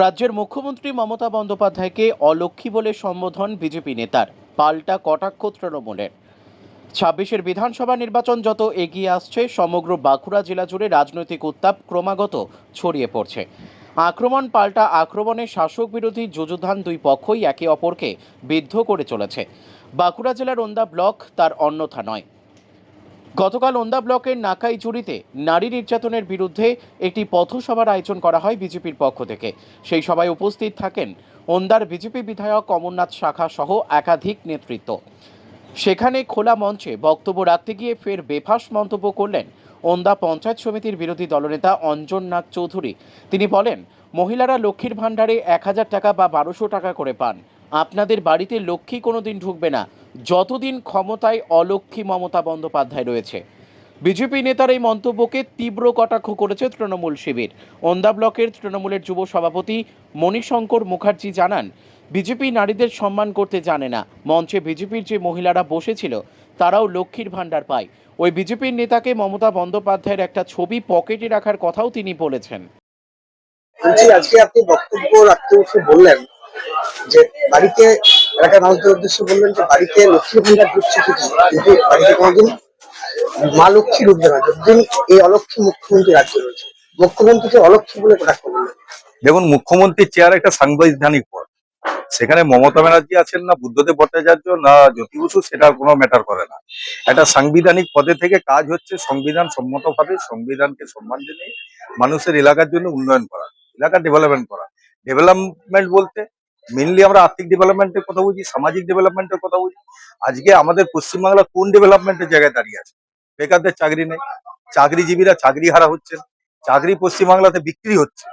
রাজ্যের মুখ্যমন্ত্রী মমতা বন্দ্যোপাধ্যায়কে অলক্ষী বলে সম্বোধন বিজেপি নেতার, পাল্টা কটাক্ষ তৃণমূলের। ছাব্বিশের বিধানসভা নির্বাচন যত এগিয়ে আসছে, সমগ্র বাঁকুড়া জেলা জুড়ে রাজনৈতিক উত্তাপ ক্রমাগত ছড়িয়ে পড়ছে। আক্রমণ, পাল্টা আক্রমণে শাসক বিরোধী যুযুধান দুই পক্ষই একে অপরকে বিদ্ধ করে চলেছে। বাঁকুড়া জেলার ওন্দা ব্লক তার অন্যথা নয়। গতকাল ওন্দা ব্লকের নাকাইচুরিতে নারী নির্যাতনের বিরুদ্ধে একটি পথসভার আয়োজন করা হয় বিজেপির পক্ষ থেকে। সেই সভায় উপস্থিত থাকেন ওন্দার বিজেপি বিধায়ক অমরনাথ শাখা সহ একাধিক নেতৃত্ব। সেখানে খোলা মঞ্চে বক্তব্য রাখতে গিয়ে ফের বেফাস মন্তব্য করলেন ওন্দা পঞ্চায়েত সমিতির বিরোধী দলনেতা অঞ্জন নাগ চৌধুরী। তিনি বলেন, মহিলারা লক্ষ্মীর ভাণ্ডারে এক হাজার টাকা বা বারোশো টাকা করে পান। আপনাদের বাড়িতে লক্ষ্মী কোনোদিন ঢুকবে না। যতদিন ক্ষমতায় অলক্ষ্মী মমতা বন্দ্যোপাধ্যায় রয়েছে। বিজেপি নেতার এই মন্তব্যকে তীব্র কটাক্ষ করেছে তৃণমূল শিবির। ওন্দা ব্লকের তৃণমূলের যুব সভাপতি মণিশঙ্কর মুখার্জি জানান, বিজেপি নারীদের সম্মান করতে জানে না। মঞ্চে বিজেপির যে মহিলারা বসেছিল, তারাও লক্ষ্মীর ভাণ্ডার পায়। ওই বিজেপির নেতাকে মমতা বন্দ্যোপাধ্যায়ের একটা ছবি পকেটে রাখার কথাও তিনি বলেছেন। বলছি, আজকে আপনি বক্তব্য রাখতে বললেন যে বাড়িতে এলাকার মানুষদের উদ্দেশ্যে বললেন যে বাড়িতে লক্ষ্মী ভান্ডার ঢুকছে কিন্তু বাড়িতে কোনোদিন লক্ষ্মী না যতদিন এই অলক্ষ্মী মুখ্যমন্ত্রী রাজ্যে রয়েছে, মুখ্যমন্ত্রীকে অলক্ষ্মী বলে কটাক্ষ করলেন দেখুন মুখ্যমন্ত্রীর চেয়ার একটা সাংবিধানিক পদ। সেখানে মমতা ব্যানার্জি আছেন না, বুদ্ধদেব ভট্টাচার্য না জ্যোতি বসু, সেটা কোনো ম্যাটার করে না। একটা সাংবিধানিক পদে থেকে কাজ হচ্ছে সংবিধান সম্মতভাবে, সংবিধানকে সম্মান জানিয়ে মানুষের এলাকার জন্য উন্নয়ন করা এলাকা ডেভেলপমেন্ট করা। ডেভেলপমেন্ট বলতে মেনলি আমরা আর্থিক ডেভেলপমেন্টের কথা বুঝি, সামাজিক ডেভেলপমেন্টের কথা বুঝি। আজকে আমাদের পশ্চিমবাংলা কোন ডেভেলপমেন্টের জায়গায় দাঁড়িয়ে আছে? বেকারদের চাকরি নেই। চাকরিজীবীরা চাকরি হারা হচ্ছেন। চাকরি পশ্চিমবাংলাতে বিক্রি হচ্ছে।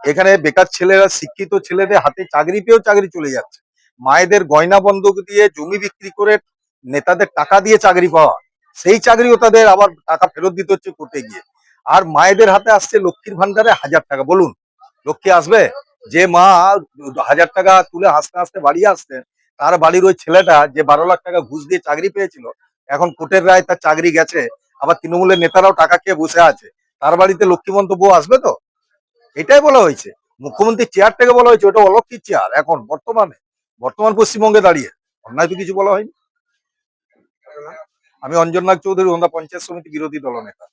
এখানে বেকার ছেলেরা, শিক্ষিত ছেলেদের হাতে চাকরি পেয়েও চাকরি চলে যাচ্ছে। মায়েদের গয়না বন্ধক দিয়ে জমি বিক্রি করে নেতাদের টাকা দিয়ে চাকরি পাওয়া, সেই চাকরিও তাদের আবার টাকা ফেরত দিতে হচ্ছে করতে গিয়ে। আর মায়েদের হাতে আসছে লক্ষ্মীর ভান্ডারে হাজার টাকা। বলুন, লক্ষ্মী আসবে? যে মা হাজার টাকা তুলে হাসতে হাসতে বাড়ি আসতেন, তার বাড়ির ওই ছেলেটা যে বারো লাখ টাকা ঘুষ দিয়ে চাকরি পেয়েছিল এখন কোটের রায়, তার চাকরি গেছে। আবার তৃণমূলের নেতারাও টাকা খেয়ে বসে আছে। তার বাড়িতে লক্ষ্মীমন্ত বউ আসবে তো? এটাই বলা হয়েছে। মুখ্যমন্ত্রীর চেয়ারটাকে বলা হয়েছে, ওটা অলক্ষীর চেয়ার এখন, বর্তমানে। বর্তমান পশ্চিমবঙ্গে দাঁড়িয়ে। অন্যায় তো কিছু বলা হয়নি। আমি অঞ্জন নাগ চৌধুরী ওন্দা পঞ্চায়েত সমিতি বিরোধী দলনেতা।